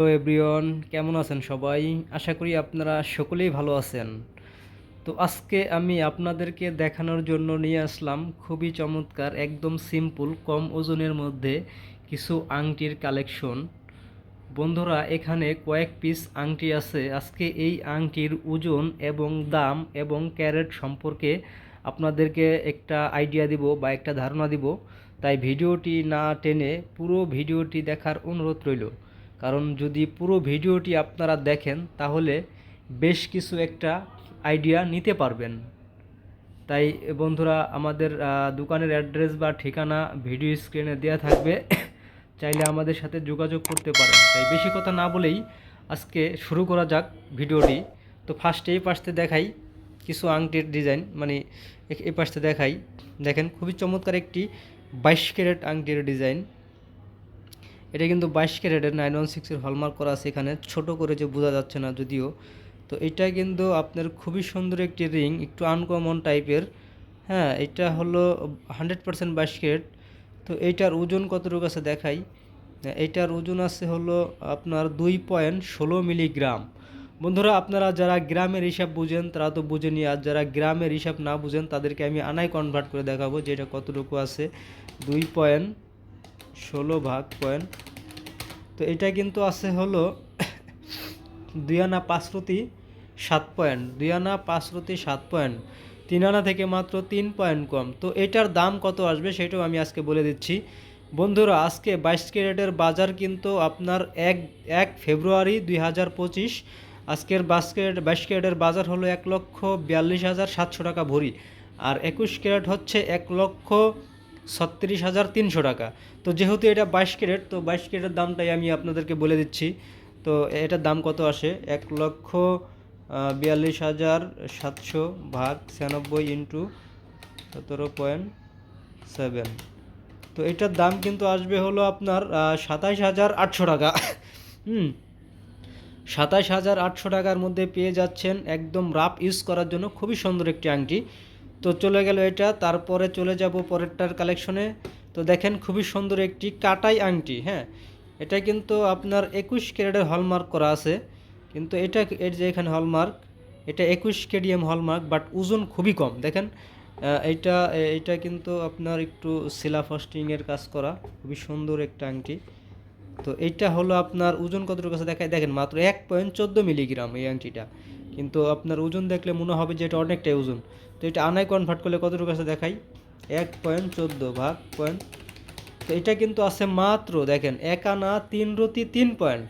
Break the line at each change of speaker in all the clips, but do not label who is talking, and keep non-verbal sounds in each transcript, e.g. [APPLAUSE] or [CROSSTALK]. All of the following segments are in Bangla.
হ্যালো এভরিওয়ান, কেমন আছেন সবাই? আশা করি আপনারা সকলেই ভালো আছেন। তো আজকে আমি আপনাদেরকে দেখানোর জন্য নিয়ে আসলাম খুবই চমৎকার, একদম সিম্পল কম ওজনের মধ্যে কিছু আংটির কালেকশন বন্ধুরা, এখানে কয়েক পিস আংটি আছে। আজকে এই আংটির ওজন এবং দাম এবং ক্যারেট সম্পর্কে আপনাদেরকে একটা আইডিয়া দিব বা একটা ধারণা দিব। তাই ভিডিওটি না টেনে পুরো ভিডিওটি দেখার অনুরোধ রইল। কারণ যদি পুরো ভিডিওটি আপনারা দেখেন, তাহলে বেশ কিছু একটা আইডিয়া নিতে পারবেন। তাই বন্ধুরা, আমাদের দোকানের অ্যাড্রেস বা ঠিকানা ভিডিও স্ক্রিনে দেওয়া থাকবে। [COUGHS] চাইলে আমাদের সাথে যোগাযোগ করতে পারেন। তাই বেশি কথা না বলেই আজকে শুরু করা যাক ভিডিওটি। তো ফার্স্টে এই পাশতে দেখাই কিছু আংটির ডিজাইন মানে এই পাশতে দেখাই। দেখেন, খুবই চমৎকার একটি বাইশ ক্যারেট আংটির ডিজাইন এটা কিন্তু বাইশ ক্যারেটের নাইন ওয়ান সিক্সের হলমার্ক করা আছে এখানে। ছোট করে যে বোঝা যাচ্ছে না যদিও। তো এটা কিন্তু আপনার খুবই সুন্দর একটি রিং একটু আনকমন টাইপের হ্যাঁ এটা হলো হান্ড্রেড পার্সেন্ট বাইশ ক্যারেট। তো এইটার ওজন কতটুকু আছে দেখাই। এইটার ওজন আছে হলো আপনার দুই পয়েন্ট ষোলো মিলিগ্রাম। বন্ধুরা, আপনারা যারা গ্রামের হিসাব বুঝেন, তারা তো বুঝেনি আর যারা গ্রামের হিসাব না বুঝেন, তাদেরকে আমি আনায় কনভার্ট করে দেখাবো যে এটা কতটুকু আছে। দুই পয়েন্ট ষোলো ভাগ পয়েন্ট। তো এটা কিন্তু আছে হলো [COUGHS] দুই আনা পাঁচরতি সাত পয়েন্ট। দুই আনা পাঁচরতি সাত পয়েন্ট। তিন আনা থেকে মাত্র তিন পয়েন্ট কম। তো এটার দাম কত আসবে সেটাও আমি আজকে বলে দিচ্ছি। বন্ধুরা, আজকে বাইশ ক্যারেটের বাজার কিন্তু আপনার এক এক ফেব্রুয়ারি দুই হাজার পঁচিশ। আজকের ক্যারেট, বাইশ ক্যারেটের বাজার হলো এক লক্ষ বিয়াল্লিশ হাজার সাতশো টাকা ভরি। আর একুশ ক্যারেট হচ্ছে এক লক্ষ ছত্রিশ হাজার তিনশো টাকা। তো যেহেতু এটা বাইশ ক্যারেট, তো বাইশ ক্যারেটের দামটাই আমি আপনাদেরকে বলে দিচ্ছি। তো এটার দাম কত আসে? এক লক্ষ বিয়াল্লিশ হাজার সাতশো ভাগ ছিয়ানব্বই ইন্টু সতেরো পয়েন্ট সেভেন। তো এটার দাম কিন্তু আসবে হলো আপনার সাতাইশ হাজার আটশো টাকা। হুম। সাতাশ হাজার আটশো টাকার মধ্যে পেয়ে যাচ্ছেন একদম রাফ ইউজ করার জন্য খুবই সুন্দর একটি আংটি। তো চলে গেল এটা, তারপরে চলে যাব পরেরটার কালেকশনে তো দেখেন খুবই সুন্দর একটি কাটাই আংটি হ্যাঁ? এটা কিন্তু আপনার একুশ ক্যারেটের হলমার্ক করা আছে। কিন্তু এটা এর যে এখানে হলমার্ক এটা একুশ কেডিএম হলমার্ক বাট ওজন খুবই কম। দেখেন এইটা এইটা কিন্তু আপনার একটু শিলা ফাস্টিংয়ের কাজ করা, খুবই সুন্দর একটা আংটি। তো এইটা হলো আপনার ওজন কতটুকু আছে? দেখায় দেখেন, মাত্র এক পয়েন্ট চোদ্দ মিলিগ্রাম এই আংটিটা। কিন্তু আপনার ওজন দেখলে মনে হবে যে এটা অনেকটাই ওজন। তো এটা আনায় কনভার্ট করলে কতটুকু আছে দেখাই? এক পয়েন্ট চোদ্দ ভাগ পয়েন্ট তো এটা কিন্তু আছে মাত্র, দেখেন, এক আনা তিন রতি তিন পয়েন্ট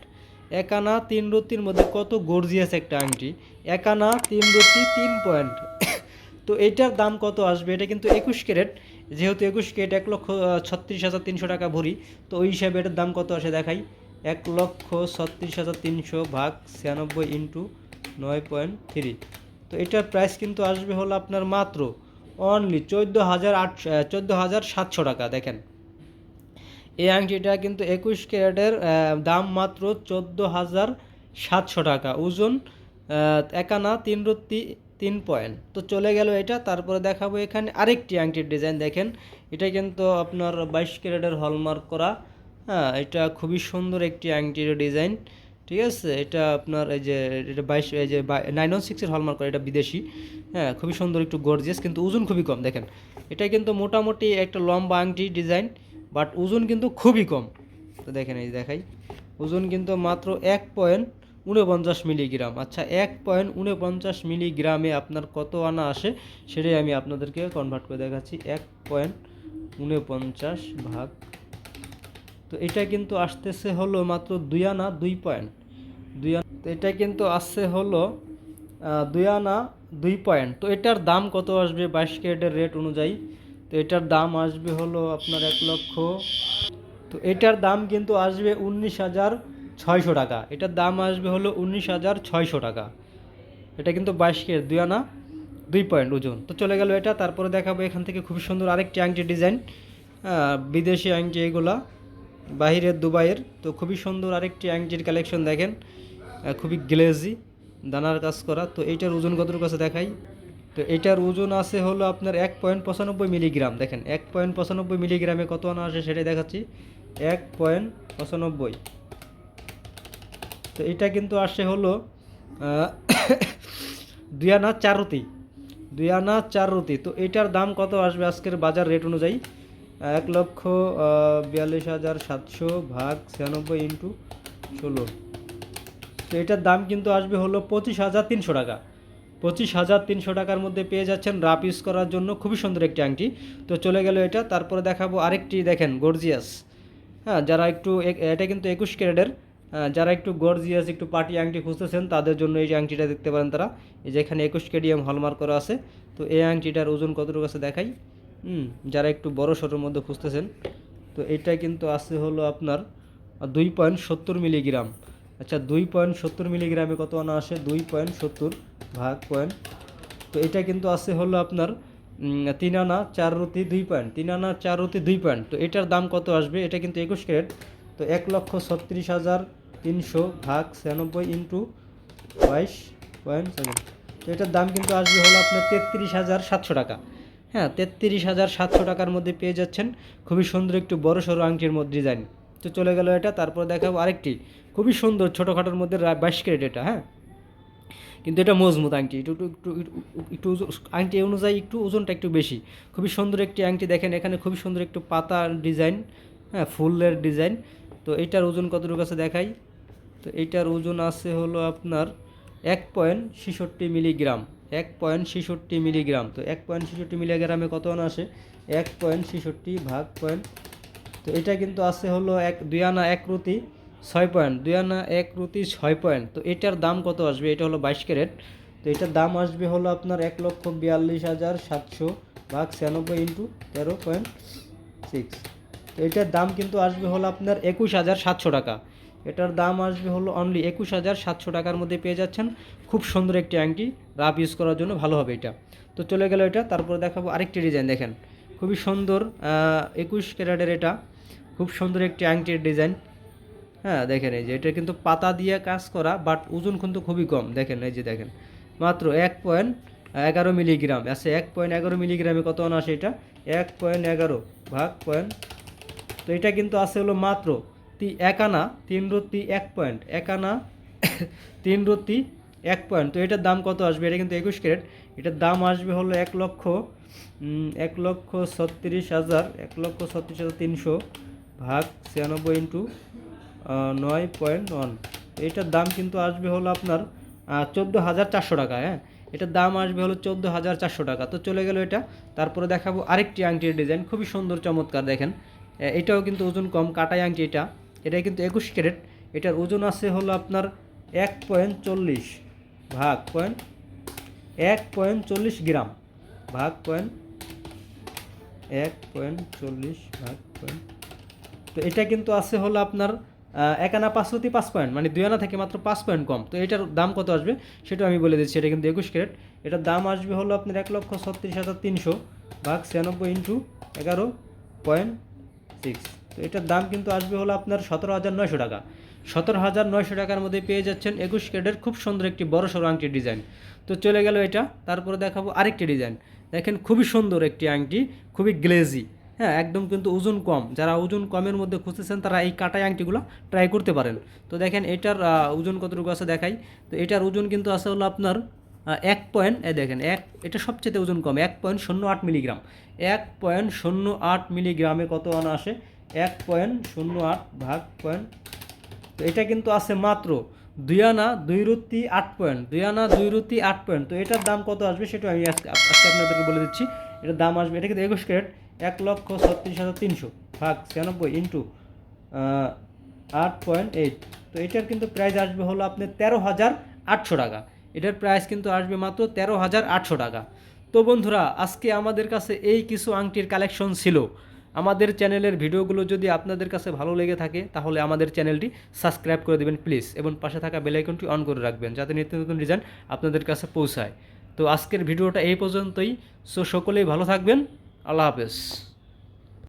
এক আনা তিন রতির মধ্যে কত গর্জিয়াস একটা আংটি। এক আনা তিন রতি তিন পয়েন্ট [COUGHS] তো এটার দাম কত আসবে? এটা কিন্তু একুশ ক্যারেট। যেহেতু একুশ ক্যারেট এক লক্ষ ছত্রিশ হাজার তিনশো টাকা ভরি, তো ওই হিসাবে এটার দাম কত আসে দেখাই? এক লক্ষ ছত্রিশ হাজার তিনশো ভাগ ছিয়ানব্বই ইন্টু নয় পয়েন্ট থ্রি তো এটার প্রাইস কিন্তু আসবে হলো আপনার মাত্র অনলি চোদ্দ হাজার আটশো চোদ্দ হাজার সাতশো টাকা, দেখেন। এই আংটিটা কিন্তু একুশ ক্যারেটের দাম মাত্র চোদ্দ হাজার সাতশো টাকা, ওজন একানা তিন রত্তি তিন পয়েন্ট। তো চলে গেল এটা, তারপরে দেখাবো এখানে আরেকটি আংটির ডিজাইন, দেখেন। এটা কিন্তু আপনার বাইশ ক্যারেটের হলমার্ক করা হ্যাঁ এটা খুবই সুন্দর একটি আংটির ডিজাইন। ঠিক আছে? এটা আপনার এই যে, এটা বাইশ, এই যে নাইন ওয়ান সিক্সের হলমার্ক এটা বিদেশি। হ্যাঁ খুবই সুন্দর, একটু গর্জিয়াস কিন্তু ওজন খুবই কম, দেখেন। এটা কিন্তু মোটামুটি একটা লম্বা আংটি ডিজাইন বাট ওজন কিন্তু খুবই কম। তো দেখেন, এই দেখাই। ওজন কিন্তু মাত্র এক পয়েন্ট উনপঞ্চাশ মিলিগ্রাম আচ্ছা এক পয়েন্ট উনপঞ্চাশ মিলিগ্রামে আপনার কত আনা আসে, সেটাই আমি আপনাদেরকে কনভার্ট করে দেখাচ্ছি। এক পয়েন্ট উনপঞ্চাশ ভাগ তো এটা কিন্তু আসতেছে হলো মাত্র দুই আনা দুই পয়েন্ট দুই আনা এটা কিন্তু আসছে হলো দুই আনা দুই পয়েন্ট তো এটার দাম কত আসবে বাইশ ক্যারেটের রেট অনুযায়ী? তো এটার দাম আসবে হলো আপনার এক লক্ষ। তো এটার দাম কিন্তু আসবে উনিশ হাজার ছয়শো টাকা। এটার দাম আসবে হলো উনিশ হাজার ছয়শো টাকা। এটা কিন্তু বাইশ ক্যারেট, দুই আনা দুই পয়েন্ট ওজন। তো চলে গেল এটা, তারপরে দেখাবো এখান থেকে খুবই সুন্দর আরেকটি আংটি ডিজাইন বিদেশি আংটি এগুলা। বাহিরের দুবাইয়ের। তো খুবই সুন্দর আরেকটি আংটির কালেকশন দেখেন। খুবই গ্লেজি দানার কাজ করা। তো এইটার ওজন কতটুকু আছে দেখাই। তো এটার ওজন আছে হলো আপনার এক পয়েন্ট পঁচানব্বই মিলিগ্রাম। দেখেন, এক পয়েন্ট পঁচানব্বই মিলিগ্রামে কত আনা আসে সেটাই দেখাচ্ছি। এক পয়েন্ট পঁচানব্বই। তো এটা কিন্তু আসে হলো [COUGHS] দুই আনা চার রুটি। দুই আনা চার রুটি। তো এটার দাম কত আসবে আজকের বাজার রেট অনুযায়ী? এক লক্ষ বিয়াল্লিশ হাজার সাতশো ভাগ ছিয়ানব্বই ইন্টু ষোলো। তো এটার দাম কিন্তু আসবে হলো পঁচিশ হাজার তিনশো টাকা। পঁচিশ হাজার তিনশো টাকার মধ্যে পেয়ে যাচ্ছেন রাপ ইউজ করার জন্য খুবই সুন্দর একটি আংটি। তো চলে গেল এটা, তারপরে দেখাবো আরেকটি দেখেন গর্জিয়াস হ্যাঁ যারা একটু এটা কিন্তু একুশ ক্যারেটের যারা একটু গর্জিয়াস একটু পার্টি আংটি খুঁজতেছেন, তাদের জন্য এই আংটিটা দেখতে পারেন তারা। এই যে এখানে একুশ কেডিএম হলমার্ক করা আছে। তো এই আংটিটার ওজন কতটুকু আছে দেখাই। যারা একটু বড় সড়োর মধ্যে খুঁজতেছেন, তো এটা কিন্তু আছে হলো আপনার দুই পয়েন্ট সত্তর মিলিগ্রাম আচ্ছা দুই পয়েন্ট সত্তর মিলিগ্রামে কত আনা আসে? দুই পয়েন্ট সত্তর ভাগ পয়েন্ট তো এটা কিন্তু আছে হলো আপনার তিন আনা চার রুটি দুই পয়েন্ট তিন আনা চার রুটি দুই পয়েন্ট তো এটার দাম কত আসবে? এটা কিন্তু একুশ ক্যারেট। তো এক লক্ষ ছত্রিশ হাজার তিনশো ভাগ ছিয়ানব্বই ইন্টু বাইশ পয়েন্ট সেভেন তো এটার দাম কিন্তু আসবে হলো আপনার তেত্রিশ হাজার সাতশো টাকা। হ্যাঁ তেত্রিশ হাজার সাতশো টাকার মধ্যে পেয়ে যাচ্ছেন। খুবই সুন্দর একটু বড় সড়ো আংটির মধ্যে ডিজাইন তো চলে গেল এটা, তারপর দেখাবো আরেকটি। খুবই সুন্দর ছোটোখাটোর মধ্যে বাইশ ক্যারেট এটা হ্যাঁ? কিন্তু এটা মজবুত আংটি, একটু একটু একটু আংটি অনুযায়ী একটু ওজনটা একটু বেশি। খুবই সুন্দর একটি আংটি দেখেন, এখানে খুবই সুন্দর একটু পাতা ডিজাইন হ্যাঁ ফুলের ডিজাইন তো এটার ওজন কতটুকু আছে দেখাই? তো এইটার ওজন আছে হলো আপনার এক পয়েন্ট ছেষট্টি মিলিগ্রাম। এক পয়েন্ট ছেষট্টি মিলিগ্রাম। তো এক পয়েন্ট ছেষট্টি মিলিগ্রামে কত আনা আসে? এক পয়েন্ট ছেষট্টি ভাগ পয়েন্ট। তো এটা কিন্তু আছে হলো এক, দুই আনা এক রুটি ছয় পয়েন্ট, দুই আনা এক রুটি ছয় পয়েন্ট। তো এটার দাম কত আসবে? এটা হলো বাইশ ক্যারেট। তো এটার দাম আসবে হলো আপনার এক লক্ষ বিয়াল্লিশ হাজার সাতশো ভাগ ছিয়ানব্বই ইন্টু তেরো পয়েন্ট সিক্স। তো এটার দাম কিন্তু আসবে হলো আপনার একুশ হাজার সাতশো টাকা। এটার দাম আসবে হলো অনলি একুশ হাজার সাতশো টাকার মধ্যে পেয়ে যাচ্ছেন। খুব সুন্দর একটি আংটি রাফ ইউজ করার জন্য ভালো হবে এটা। তো চলে গেল এটা, তারপরে দেখাবো আরেকটি ডিজাইন দেখেন। খুবই সুন্দর একুশ ক্যারেটের এটা। খুব সুন্দর একটি আংটির ডিজাইন হ্যাঁ দেখেন এই যে, এটা কিন্তু পাতা দিয়ে কাজ করা বাট ওজন কিন্তু খুবই কম। দেখেন এই যে, দেখেন। মাত্র এক পয়েন্ট এগারো মিলিগ্রাম আছে এক পয়েন্ট এগারো মিলিগ্রামে কত আনা আসে এটা? এক পয়েন্ট এগারো ভাগ পয়েন্ট তো এটা কিন্তু আছে হলো মাত্র তি এক আনা, তিন রত্তি এক পয়েন্ট এক আনা, তিন রত্তি এক পয়েন্ট তো এটার দাম কত আসবে? এটা কিন্তু একুশ ক্যারেট। এটার দাম আসবে হলো এক লক্ষ এক লক্ষ ছত্রিশ হাজার, এক লক্ষ ছত্রিশ হাজার তিনশো ভাগ ছিয়ানব্বই ইন্টু নয় পয়েন্ট ওয়ান এইটার দাম কিন্তু আসবে হলো আপনার চোদ্দ হাজার চারশো টাকা হ্যাঁ? এটার দাম আসবে হলো চোদ্দ হাজার চারশো টাকা। তো চলে গেল এটা। তারপরে দেখাবো আরেকটি আংটির ডিজাইন। খুবই সুন্দর, চমৎকার দেখেন। এটাও কিন্তু ওজন কম কাটাই আংটি এটা। এটা কিন্তু একুশ ক্যারেট। এটার ওজন আছে হলো আপনার এক পয়েন্ট চল্লিশ ভাগ পয়েন্ট এক পয়েন্ট চল্লিশ গ্রাম। ভাগ পয়েন্ট এক পয়েন্ট চল্লিশ ভাগ পয়েন্ট। তো এটা কিন্তু আছে হলো আপনার আহ, এক আনা পাঁচশোতি পাঁচ পয়েন্ট মানে দুই আনা থেকে মাত্র পাঁচ পয়েন্ট কম। তো এটার দাম কত আসবে? সেটা আমি বলে দিচ্ছি এটা কিন্তু একুশ ক্যারেট। এটার দাম আসবে হলো আপনার এক লক্ষ ছত্রিশ হাজার তিনশো ভাগ ছিয়ানব্বই ইন্টু এগারো পয়েন্ট সিক্স। তো এটার দাম কিন্তু আসবে হলো আপনার সতেরো হাজার নয়শো টাকা। সতেরো হাজার নয়শো টাকার মধ্যে পেয়ে যাচ্ছেন একুশ ক্যারেটের খুব সুন্দর একটি বড় সড়ো আংটির ডিজাইন। তো চলে গেল এটা, তারপরে দেখাবো আরেকটি ডিজাইন। দেখেন খুবই সুন্দর একটি আংটি, খুবই গ্লেজি হ্যাঁ একদম কিন্তু ওজন কম। যারা ওজন কমের মধ্যে খুঁজতেছেন, তারা এই কাটাই আংটিগুলো ট্রাই করতে পারেন। তো দেখেন এটার ওজন কতটুকু আছে দেখাই। তো এটার ওজন কিন্তু আছে হলো আপনার এক পয়েন্ট এ দেখেন, এক, এটা সবচেয়ে ওজন কম, এক পয়েন্ট শূন্য আট মিলিগ্রাম। এক পয়েন্ট শূন্য আট মিলিগ্রামে কত আনা আসে? এক পয়েন্ট শূন্য আট ভাগ পয়েন্ট, তো এটা কিন্তু আছে মাত্র। দুই আনা, দুই রুতি, আট পয়েন্ট। দুই আনা, দুই রুতি, আট পয়েন্ট। তো এটার দাম কত আসবে সেটা আমি আজকে আপনাদেরকে বলে দিচ্ছি। এটার দাম আসবে, এটা কিন্তু একুশ ক্যারেট, এক লক্ষ ছত্রিশ হাজার তিনশো ভাগ ছিয়ানব্বই ইন্টু আট পয়েন্ট এইট। তো এটার কিন্তু প্রাইস আসবে হলো আপনার তেরো হাজার আটশো টাকা। এটার প্রাইস কিন্তু আসবে মাত্র তেরো হাজার আটশো টাকা। তো বন্ধুরা, আজকে আমাদের কাছে এই কিছু আংটির কালেকশন ছিল। আমাদের চ্যানেলের ভিডিওগুলো যদি আপনাদের কাছে ভালো লেগে থাকে, তাহলে আমাদের চ্যানেলটি সাবস্ক্রাইব করে দেবেন, প্লিজ। এবং পাশে থাকা বেলাইকনটি অন করে রাখবেন, যাতে নিত্য নতুন ডিজাইন আপনাদের কাছে পৌঁছায়। তো আজকের ভিডিওটা এই পর্যন্তই। সো সকলেই ভালো থাকবেন। আল্লাহ হাফেজ।